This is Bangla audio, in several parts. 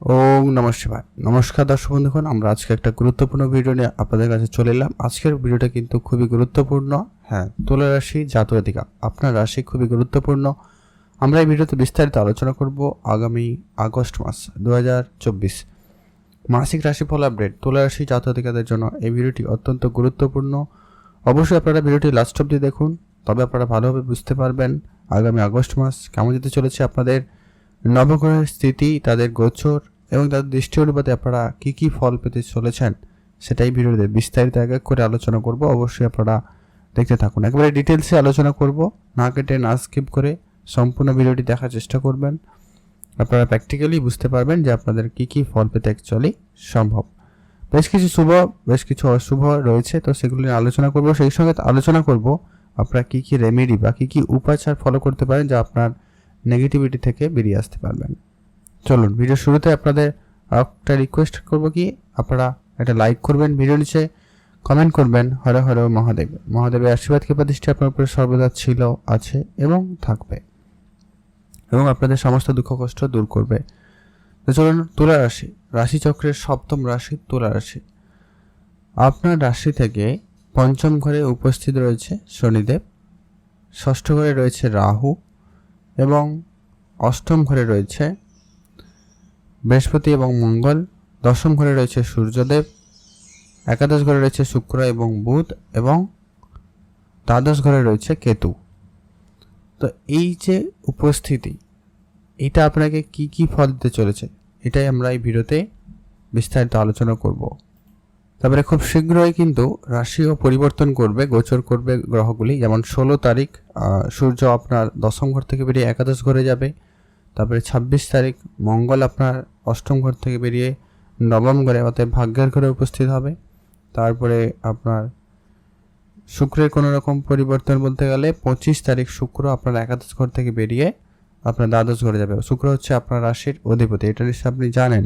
ওম নমঃ শিবায়। নমস্কার দর্শক বন্ধুগণ, আমরা আজকে একটা গুরুত্বপূর্ণ ভিডিও নিয়ে আপনাদের কাছে চলে এলাম। আজকের ভিডিওটা কিন্তু খুবই গুরুত্বপূর্ণ। হ্যাঁ তুলা রাশি জাতরাধিকা আপনার রাশি খুবই গুরুত্বপূর্ণ। আমরা এই ভিডিওতে বিস্তারিত আলোচনা করব আগামী আগস্ট মাস দু হাজার চব্বিশ। মাসিক রাশি রাশিফল আপডেট। তুলা রাশি জাতরাধিকাদের জন্য এই ভিডিওটি অত্যন্ত গুরুত্বপূর্ণ। অবশ্যই আপনারা ভিডিওটি লাস্ট অব্দি দেখুন। তবে আপনারা ভালোভাবে বুঝতে পারবেন আগামী আগস্ট মাস কেমন যেতে চলেছে আপনাদের। নবগ্রহের স্থিতি, তাদের গোচর এবং তাদের দৃষ্টি অনুপাতে আপনারা কী কী ফল পেতে চলেছেন, সেটাই ভিডিওতে বিস্তারিত এক এক করে আলোচনা করব। অবশ্যই আপনারা দেখতে থাকুন। একেবারে ডিটেলসে আলোচনা করব। না কেটে, না স্কিপ করে সম্পূর্ণ ভিডিওটি দেখার চেষ্টা করবেন। আপনারা প্র্যাকটিক্যালি বুঝতে পারবেন যে আপনাদের কী কী ফল পেতে অ্যাকচুয়ালি সম্ভব। বেশ কিছু শুভ, বেশ কিছু অশুভ রয়েছে, তো সেগুলো নিয়ে আলোচনা করব। সেই সঙ্গে আলোচনা করব আপনারা কী কী রেমেডি বা কী কী উপাচার ফলো করতে পারেন, যা আপনার নেগেটিভিটি থেকে বেরিয়ে আসতে পারবেন। চলুন ভিডিও শুরুতে আপনাদের একটা রিকোয়েস্ট করব কি, আপনারা একটা লাইক করবেন ভিডিও নিচে কমেন্ট করবেন, হরে হরে মহাদেব। মহাদেবের আশীর্বাদ, কৃপা, দৃষ্টি আপনার উপরে সর্বদা ছিল, আছে এবং থাকবে এবং আপনাদের সমস্ত দুঃখ, কষ্ট দূর করবে। তো চলুন, তুলা রাশি। রাশিচক্রের সপ্তম রাশি তুলা রাশি। আপনার রাশি থেকে পঞ্চম ঘরে উপস্থিত রয়েছে শনিদেব, ষষ্ঠ ঘরে রয়েছে রাহু এবং অষ্টম ঘরে রয়েছে বৃহস্পতি এবং মঙ্গল, দশম ঘরে রয়েছে সূর্যদেব, একাদশ ঘরে রয়েছে শুক্র এবং বুধ এবং দ্বাদশ ঘরে রয়েছে কেতু। তো এই যে উপস্থিতি, এটা আপনাকে কি কি ফল দিতে চলেছে, এটাই আমরা এই ভিডিওতে বিস্তারিত আলোচনা করব। তারপরে খুব শীঘ্রই কিন্তু রাশিও পরিবর্তন করবে, গোচর করবে গ্রহগুলি। যেমন ষোলো তারিখ সূর্য আপনার দশম ঘর থেকে বেরিয়ে একাদশ ঘরে যাবে। তারপরে ছাব্বিশ তারিখ, মঙ্গল আপনার অষ্টম ঘর থেকে বেরিয়ে নবম ঘরে অর্থাৎ ভাগ্যের ঘরে উপস্থিত হবে। তারপরে আপনার শুক্রের কোনো রকম পরিবর্তন বলতে গেলে পঁচিশ তারিখ শুক্র আপনার একাদশ ঘর থেকে বেরিয়ে আপনার দ্বাদশ ঘরে যাবে। শুক্র হচ্ছে আপনার রাশির অধিপতি, এটা নিশ্চয়ই আপনি জানেন।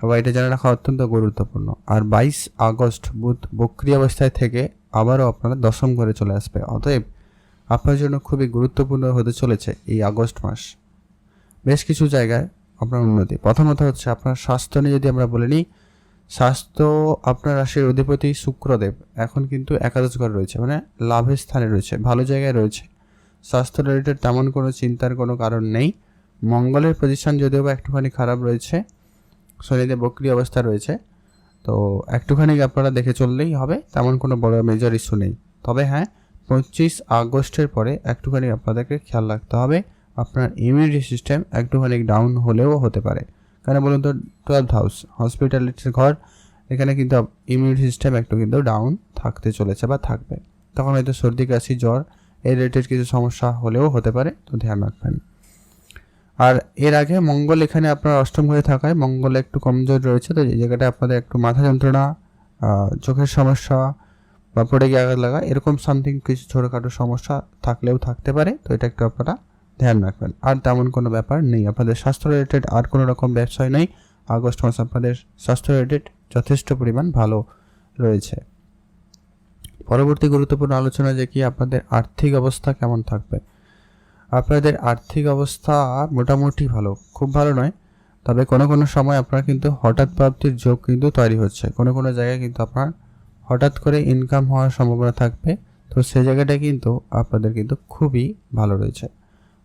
বা এটা জেনে রাখা অত্যন্ত গুরুত্বপূর্ণ। আর বাইশ আগস্ট বুধ বক্রি অবস্থায় থেকে আবারও আপনারা দশম ঘরে চলে আসবে। অতএব আপনার জন্য খুবই গুরুত্বপূর্ণ হতে চলেছে এই আগস্ট মাস। বেশ কিছু জায়গায় আপনার উন্নতি। প্রথমত হচ্ছে আপনার স্বাস্থ্য নিয়ে যদি আমরা বলে নিই, স্বাস্থ্য আপনার রাশির অধিপতি শুক্রদেব এখন কিন্তু একাদশ ঘরে রয়েছে মানে লাভের স্থানে রয়েছে, ভালো জায়গায় রয়েছে। স্বাস্থ্য রিলেটেড তেমন কোনো চিন্তার কোনো কারণ নেই। মঙ্গলের পজিশন যদিও বা একটুখানি খারাপ রয়েছে শরীরে বক্রি অবস্থা রয়েছে। তো একটুখানি আপনারা দেখে চললেই হবে, তেমন কোনো বড় মেজর ইস্যু নেই। তবে হ্যাঁ পঁচিশ আগস্টের পরে একটুখানি আপনাদেরকে খেয়াল রাখতে হবে, আপনার ইমিউনিটি সিস্টেম একটুখানি ডাউন হলেও হতে পারে। কেন বলুন তো টুয়েলভ হাউস হসপিটালিটির ঘর, এখানে কিন্তু ইমিউনিটি সিস্টেম একটু কিন্তু ডাউন থাকতে চলেছে বা থাকবে। তখন হয়তো সর্দি, কাশি, জ্বর এই রিলেটেড কিছু সমস্যা হলেও হতে পারে, তো ধ্যান রাখবেন। আর এর আগে মঙ্গল এখানে আপনার অষ্টম ঘরে থাকায় মঙ্গল একটু কমজোর রয়েছে, তো এই জায়গাটা আপনাদের একটু মাথা যন্ত্রণা চোখের সমস্যা বা পড়ে গিয়ে আঘাত লাগা, এরকম সামথিং কিছু ছোটোখাটো সমস্যা থাকলেও থাকতে পারে, তো এটা একটু আপনারা ধ্যান রাখবেন। আর তেমন কোনো ব্যাপার নেই, আপনাদের স্বাস্থ্য রিলেটেড আর কোনো রকম ব্যবসায় নেই, আগস্ট মাস আপনাদের স্বাস্থ্য রিলেটেড যথেষ্ট পরিমাণ ভালো রয়েছে। পরবর্তী গুরুত্বপূর্ণ আলোচনা যে কি, আপনাদের আর্থিক অবস্থা কেমন থাকবে? আপনাদের আর্থিক অবস্থা মোটামুটি ভালো, খুব ভালো নয়। তবে কোনো কোনো সময় আপনার কিন্তু হঠাৎ প্রাপ্তির যোগ কিন্তু তৈরি হচ্ছে। কোনো কোনো জায়গায় কিন্তু আপনার হঠাৎ করে ইনকাম হওয়ার সম্ভাবনা থাকবে। তো সেই জায়গাটা কিন্তু আপনাদের কিন্তু খুবই ভালো রয়েছে।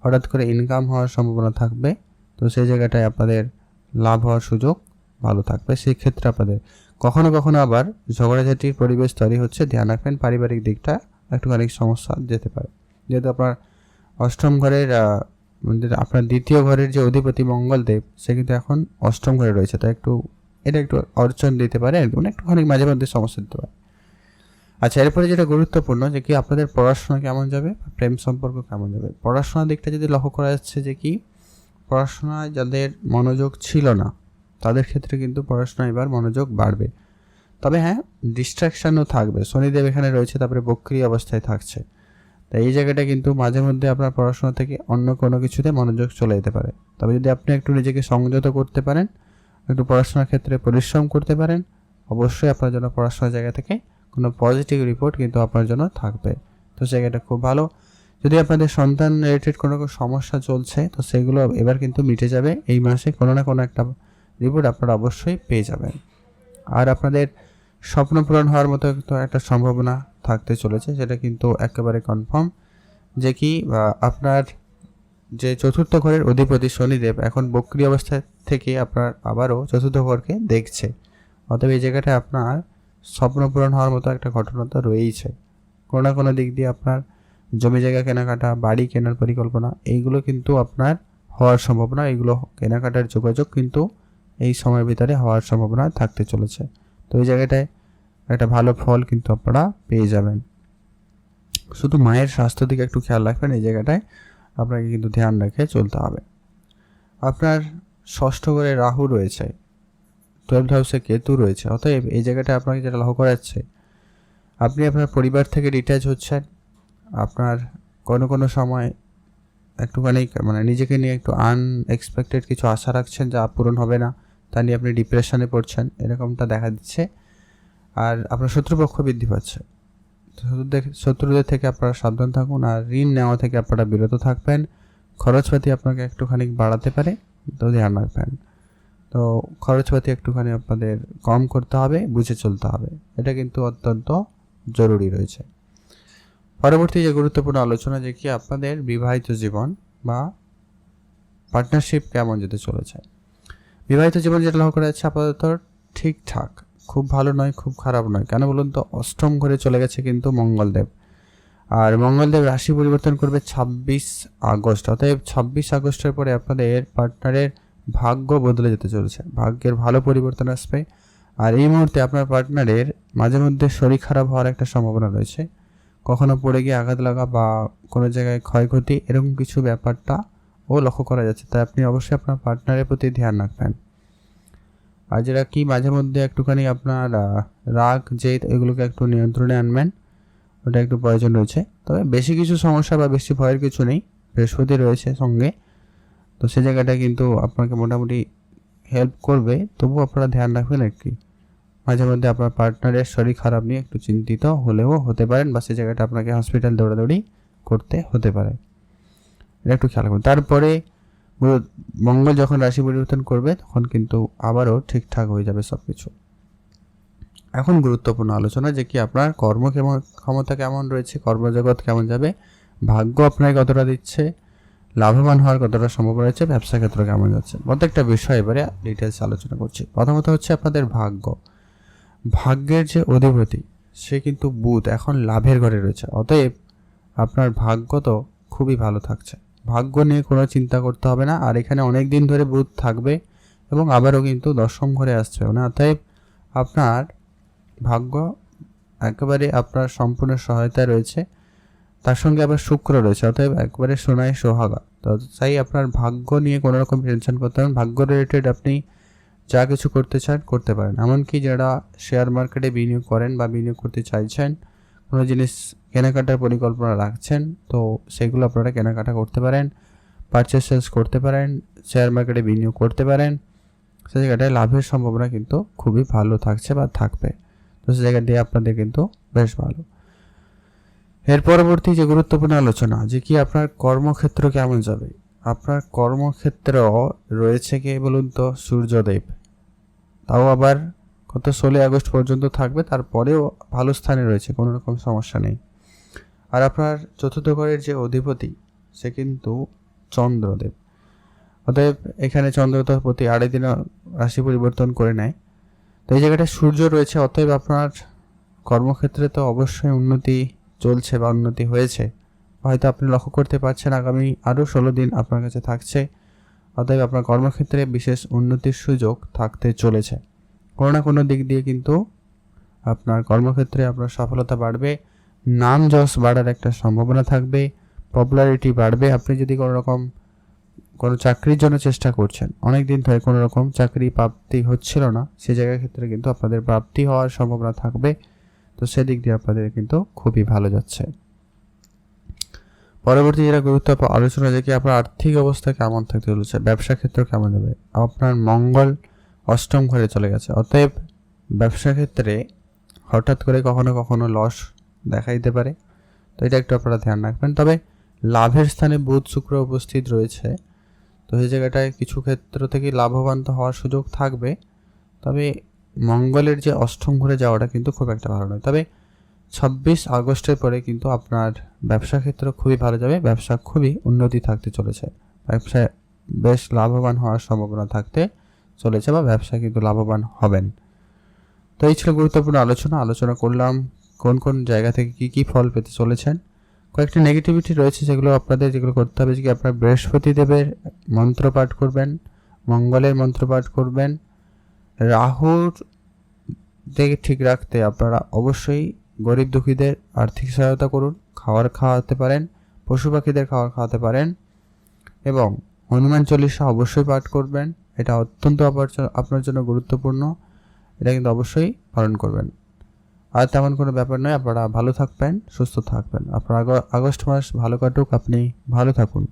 হঠাৎ করে ইনকাম হওয়ার সম্ভাবনা থাকবে, তো সেই জায়গাটায় আপনাদের লাভ হওয়ার সুযোগ ভালো থাকবে। সেই ক্ষেত্রে আপনাদের কখনো কখনো আবার ঝগড়াঝাটির পরিবেশ তৈরি হচ্ছে। ধ্যান রাখবেন, পারিবারিক দিকটা একটুখানি সমস্যা যেতে পারে। যেহেতু আপনার অষ্টম ঘরের আপনার দ্বিতীয় ঘরের যে অধিপতি মঙ্গলদেব, সে কিন্তু এখন অষ্টম ঘরে রয়েছে। তাই একটু, এটা একটু অর্চন দিতে পারে মানে একটুখানি মাঝে মধ্যে সমস্যা দিতে পারে। আচ্ছা এরপরে যেটা গুরুত্বপূর্ণ যে কি আপনাদের পড়াশোনা কেমন যাবে, প্রেম সম্পর্ক কেমন যাবে? পড়াশোনার দিকটা যদি লক্ষ্য করা যাচ্ছে যে কি, পড়াশোনায় যাদের মনোযোগ ছিল না, তাদের ক্ষেত্রে কিন্তু পড়াশোনা এবার মনোযোগ বাড়বে। তবে হ্যাঁ ডিস্ট্রাকশানও থাকবে। শনিদেব এখানে রয়েছে, তারপরে বক্রি অবস্থায় থাকছে। তাই এই জায়গাটা কিন্তু মাঝে মধ্যে আপনার পড়াশোনা থেকে অন্য কোনো কিছুতে মনোযোগ চলে যেতে পারে। তবে যদি আপনি একটু নিজেকে সংযত করতে পারেন, একটু পড়াশোনার ক্ষেত্রে পরিশ্রম করতে পারেন, অবশ্যই আপনার জন্য পড়াশোনার জায়গা থেকে কোনো পজিটিভ রিপোর্ট কিন্তু আপনার জন্য থাকবে। তো জায়গাটা খুব ভালো। যদি আপনাদের সন্তান রিলেটেড কোনো সমস্যা চলছে, তো সেগুলো এবার কিন্তু মিটে যাবে। এই মাসে কোনো না কোনো একটা রিপোর্ট আপনারা অবশ্যই পেয়ে যাবেন। আর আপনাদের স্বপ্ন পূরণ হওয়ার মতো একটা সম্ভাবনা থাকতে চলেছে, সেটা কিন্তু একেবারে কনফার্ম যে কি আপনার যে চতুর্থ ঘরের অধিপতি শনিদেব এখন বক্রি অবস্থা থেকে আপনার আবারও চতুর্থ ঘরকে দেখছে। অতএব এই জায়গাটায় আপনার স্বপ্ন পূরণ হওয়ার মতো একটা ঘটনা তো রয়েইছে। কোনো না কোনো দিক দিয়ে আপনার জমি জায়গা কেনাকাটা, বাড়ি কেনার পরিকল্পনা, এইগুলো কিন্তু আপনার হওয়ার সম্ভাবনা, এইগুলো কেনাকাটার যোগাযোগ কিন্তু এই সময়ের ভিতরে হওয়ার সম্ভাবনা থাকতে চলেছে। তো এই জায়গাটায় একটা ভালো ফল কিন্তু আপনারা পেয়ে যাবেন। শুধু মায়ের স্বাস্থ্য দিকে একটু খেয়াল রাখবেন, এই জায়গাটায় আপনাকে কিন্তু ধ্যান রেখে চলতে হবে। আপনার ষষ্ঠ ঘরে রাহু রয়েছে টুয়েলভ হাউসে কেতু রয়েছে, অতএব এই জায়গাটা আপনাকে যেটা লক্ষ্য করাচ্ছে আপনি আপনার পরিবার থেকে ডিট্যাচ হচ্ছেন, আপনার কোনো কোনো সময় একটুখানি মানে নিজেকে নিয়ে একটু আনএক্সপেক্টেড কিছু আশা রাখছেন যা পূরণ হবে না, তা নিয়ে আপনি ডিপ্রেশনে পড়ছেন, এরকমটা দেখা দিচ্ছে। আর আপনার শত্রুপক্ষ বৃদ্ধি পাচ্ছে। শত্রুদের থেকে আপনারা সাবধান থাকুন আর ঋণ নেওয়া থেকে আপনারা বিরত থাকবেন। খরচপাতি আপনাকে একটুখানি বাড়াতে পারে, তো ধ্যান রাখবেন। তো খরচপাতি একটুখানি আপনাদের কম করতে হবে, বুঝে চলতে হবে। এটা কিন্তু অত্যন্ত জরুরি রয়েছে। পরবর্তী যে গুরুত্বপূর্ণ আলোচনা, যে কি আপনাদের বিবাহিত জীবন বা পার্টনারশিপ কেমন যেতে চলেছে? বিবাহিত জীবন যেটা লক্ষ্য করা যাচ্ছে আপাতত ঠিকঠাক। খুব ভালো নয়, খুব খারাপ নয়। কেন বলুন তো? অষ্টম ঘরে চলে গেছে কিন্তু মঙ্গলদেব। আর মঙ্গলদেব রাশি পরিবর্তন করবে ছাব্বিশ আগস্ট। অতএব ছাব্বিশ আগস্টের পরে আপনাদের পার্টনারের ভাগ্য বদলে যেতে চলেছে। ভাগ্যের ভালো পরিবর্তন আসবে। আর এই মুহূর্তে আপনার পার্টনারের মাঝে মধ্যে শরীর খারাপ হওয়ার একটা সম্ভাবনা রয়েছে। কখনো পড়ে গিয়ে আঘাত লাগা বা কোনো জায়গায় ক্ষয়ক্ষতি, এরকম কিছু ব্যাপারটা ও লক্ষ্য করা যাচ্ছে। তাই আপনি অবশ্যই আপনার পার্টনারের প্রতি ধ্যান রাখবেন। আর যেটা কি মাঝে মধ্যে একটুখানি আপনার রাগ, জেদ এগুলোকে একটু নিয়ন্ত্রণে আনবেন, ওটা একটু প্রয়োজন রয়েছে। তবে বেশি কিছু সমস্যা বা বেশি ভয়ের কিছু নেই, বৃহস্পতি রয়েছে সঙ্গে। তো সে জায়গাটা কিন্তু আপনাকে মোটামুটি হেল্প করবে তবু আপনারা ধ্যান রাখবেন আর কি। মাঝে মধ্যে আপনার পার্টনারের শরীর খারাপ নিয়ে একটু চিন্তিত হলেও হতে পারেন বা সে জায়গাটা আপনাকে হসপিটাল দৌড়াদৌড়ি করতে হতে পারে। এটা একটু খেয়াল করুন তারপরে মঙ্গল যখন রাশি পরিবর্তন করবে, তখন কিন্তু আবারও ঠিকঠাক হয়ে যাবে সব কিছু এখন গুরুত্বপূর্ণ আলোচনা যে কি আপনার কর্ম কেমন, ক্ষমতা কেমন রয়েছে, কর্মজগৎ কেমন যাবে, ভাগ্য আপনাকে কতটা দিচ্ছে, লাভবান হওয়ার কতটা সম্ভব রয়েছে, ব্যবসা ক্ষেত্র কেমন যাচ্ছে, প্রত্যেকটা বিষয় এবারে ডিটেলস আলোচনা করছি। প্রথমত হচ্ছে আপনাদের ভাগ্য। ভাগ্যের যে অধিপতি, সে কিন্তু বুধ, এখন লাভের ঘরে রয়েছে। অতএব আপনার ভাগ্য তো খুবই ভালো থাকছে। ভাগ্য নিয়ে কোনো চিন্তা করতে হবে না। আর এখানে অনেক দিন ধরে বুধ থাকবে এবং আবারও কিন্তু দশম ঘরে আসছে। মানে অতএব আপনার ভাগ্য একেবারে আপনার সম্পূর্ণ সহায়তা রয়েছে। তার সঙ্গে আবার শুক্র রয়েছে। অতএব একবারে সোনায় সোহাগা। তো তাই আপনার ভাগ্য নিয়ে কোনো রকম টেনশন করতে হবে। ভাগ্য রিলেটেড আপনি যা কিছু করতে চান, করতে পারেন। এমনকি যারা শেয়ার মার্কেটে বিনিয়োগ করেন বা বিনিয়োগ করতে চাইছেন কোনো জিনিস কেনাকাটার পরিকল্পনা রাখছেন, তো সেগুলো আপনারা কেনাকাটা করতে পারেন পারচেস সেলস করতে পারেন শেয়ার মার্কেটে বিনিয়োগ করতে পারেন, সে জায়গাটায় লাভের সম্ভাবনা কিন্তু খুবই ভালো থাকছে বা থাকবে। তো সে জায়গা দিয়ে আপনাদের কিন্তু বেশ ভালো। এর পরবর্তী যে গুরুত্বপূর্ণ আলোচনা, যে কি আপনার কর্মক্ষেত্র কেমন যাবে? আপনার কর্মক্ষেত্র রয়েছে কে বলুন তো, সূর্যদেব? তাও আবার কত ষোলোই আগস্ট পর্যন্ত থাকবে, তারপরেও ভালো স্থানে রয়েছে, কোনো রকম সমস্যা নেই। আর আপনার চতুর্থ ঘরের যে অধিপতি, সে কিন্তু চন্দ্রদেব। অতএব এখানে চন্দ্র তো প্রতি আড়াই দিন রাশি পরিবর্তন করে নেয়। তো এই জায়গাটা সূর্য রয়েছে, অতএব আপনার কর্মক্ষেত্রে তো অবশ্যই উন্নতি চলছে বা উন্নতি হয়েছে। হয়তো আপনি লক্ষ্য করতে পারছেন, আগামী আরও ষোলো দিন আপনার কাছে থাকছে। অতএব আপনার কর্মক্ষেত্রে বিশেষ উন্নতির সুযোগ থাকতে চলেছে। কোনো না কোনো দিক দিয়ে কিন্তু আপনার কর্মক্ষেত্রে আপনার সফলতা বাড়বে, নাম যশ বাড়ার একটা সম্ভাবনা থাকবে পপুলারিটি বাড়বে। আপনি যদি কোনো রকম কোনো চাকরির জন্য চেষ্টা করছেন, অনেক দিন ধরে কোনো রকম চাকরি প্রাপ্তি হচ্ছিল না, সে জায়গার ক্ষেত্রে কিন্তু আপনাদের প্রাপ্তি হওয়ার সম্ভাবনা থাকবে। তো সেদিক দিয়ে আপনাদের কিন্তু খুবই ভালো যাচ্ছে। পরবর্তী যেটা গুরুত্বপূর্ণ আলোচনা যে আপনার আর্থিক অবস্থা কেমন থাকতে চলেছে, ব্যবসা ক্ষেত্র কেমন যাবে, আপনার মঙ্গল অষ্টম ঘরে চলে গেছে। অতএব ব্যবসা ক্ষেত্রে হঠাৎ করে কখনো কখনো লস দেখা দিতে পারে। তো এটা একটু আপনারা ধ্যান রাখবেন। তবে লাভের স্থানে বুধ, শুক্র উপস্থিত রয়েছে। তো সেই জায়গাটায় কিছু ক্ষেত্র থেকে লাভবান তো হওয়ার সুযোগ থাকবে। তবে মঙ্গলের যে অষ্টম ঘুরে যাওয়াটা কিন্তু খুব একটা ভালো নয়। তবে ছাব্বিশ আগস্টের পরে কিন্তু আপনার ব্যবসা ক্ষেত্র খুবই ভালো যাবে। ব্যবসা খুবই উন্নতি থাকতে চলেছে। ব্যবসায় বেশ লাভবান হওয়ার সম্ভাবনা থাকতে চলেছে বা ব্যবসা কিন্তু লাভবান হবেন। তো এই ছিল গুরুত্বপূর্ণ আলোচনা। আলোচনা করলাম কোন কোন জায়গা থেকে কি কি ফল পেতে চলেছেন। কয়েকটি নেগেটিভিটি রয়েছে যেগুলো আপনাদের, যেগুলো করতে হবে, যে আপনার বৃহস্পতি দেবের মন্ত্র পাঠ করবেন, মঙ্গলের মন্ত্র পাঠ করবেন। রাহুর দিকে ঠিক রাখতে আপনারা অবশ্যই গরিব দুঃখীদের আর্থিক সহায়তা করুন খাবার খাওয়াতে পারেন, পশু পাখিদের খাবার খাওয়াতে পারেন এবং হনুমান চল্লিশা অবশ্যই পাঠ করবেন। এটা অত্যন্ত আপনার জন্য গুরুত্বপূর্ণ। এটা কিন্তু অবশ্যই পালন করবেন। আর তেমন কোনো ব্যাপার নয়, আপনারা ভালো থাকবেন, সুস্থ থাকবেন। আপনার আগ- আগস্ট মাস ভালো কাটুক, আপনি ভালো থাকুন।